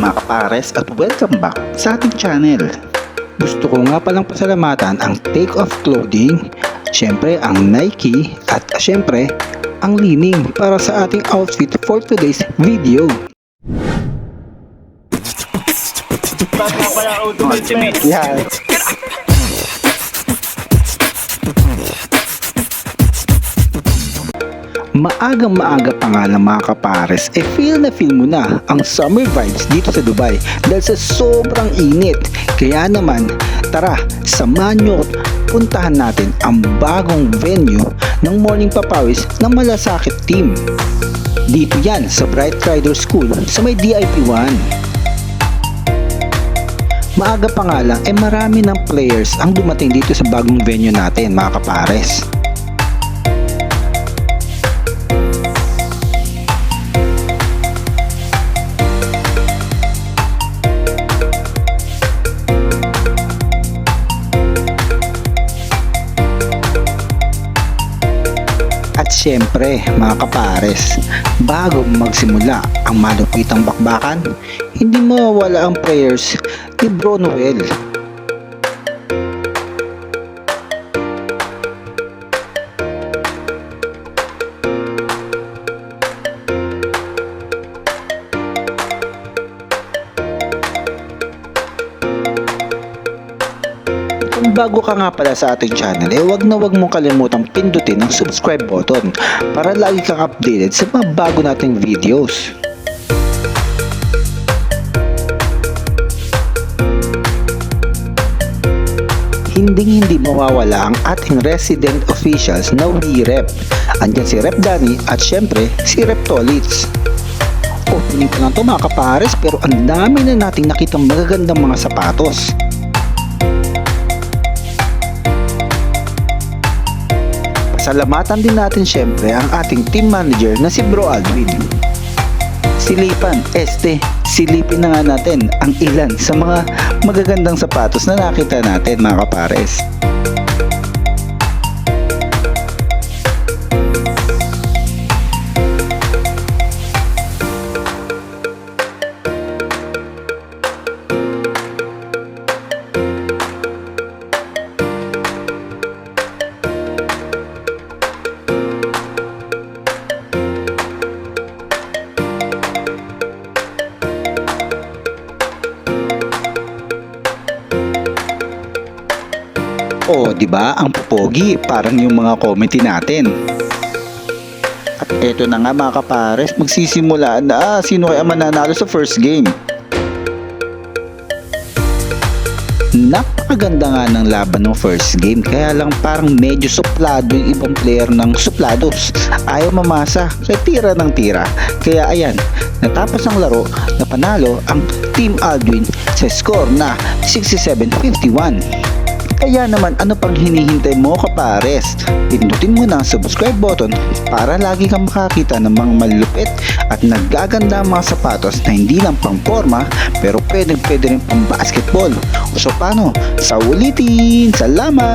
mga kapares at welcome back sa ating channel. Gusto ko nga palang pasalamatan ang Take Off Clothing, syempre ang Nike at syempre ang Lining para sa ating outfit for today's video. Yan. Maagang maaga pa nga lang mga kapares, eh feel na feel mo na ang summer vibes dito sa Dubai dahil sa sobrang init. Kaya naman, tara, samahan nyo puntahan natin ang bagong venue ng Morning Papawis ng Malasakit Team. Dito yan sa Bright Rider School sa may DIP 1. Maaga pa nga lang, eh marami ng players ang dumating dito sa bagong venue natin mga kapares. At syempre, mga kapares, bago magsimula ang malupitang bakbakan, hindi mawawala ang prayers ni Bro Noel. Kung bago ka nga pala sa ating channel, eh wag na wag mong kalimutang pindutin ang subscribe button para lagi kang updated sa mga bago nating videos. Hinding hindi mawawala ang ating resident officials na we-rep. Andyan si Rep Danny at syempre si Rep Tolitz. Opening pa lang to mga kapares pero ang dami na nating nakitang magagandang mga sapatos. Pasalamatan din natin syempre ang ating team manager na si Bro Aldwin. Silipan, este, silipin na nga natin ang ilan sa mga magagandang sapatos na nakita natin mga kapares. O, di ba? Ang pupogi, parang yung mga comedy natin. At eto na nga mga kapares, magsisimula na ah, sino kaya mananalo sa first game. Napakaganda nga ng laban ng first game kaya lang parang medyo suplado yung ibang player ng suplados. Ayaw mamasa kaya tira ng tira. Kaya ayan, natapos ang laro na panalo ang Team Aldwin sa score na 67-51. Kaya naman ano pang hinihintay mo kapares? Pindutin mo na ang subscribe button para lagi kang makakita ng mga malulupit at nagaganda mga sapatos na hindi lang pang forma pero pwede pwede rin pang basketball. O so paano? Sa ulitin! Salamat!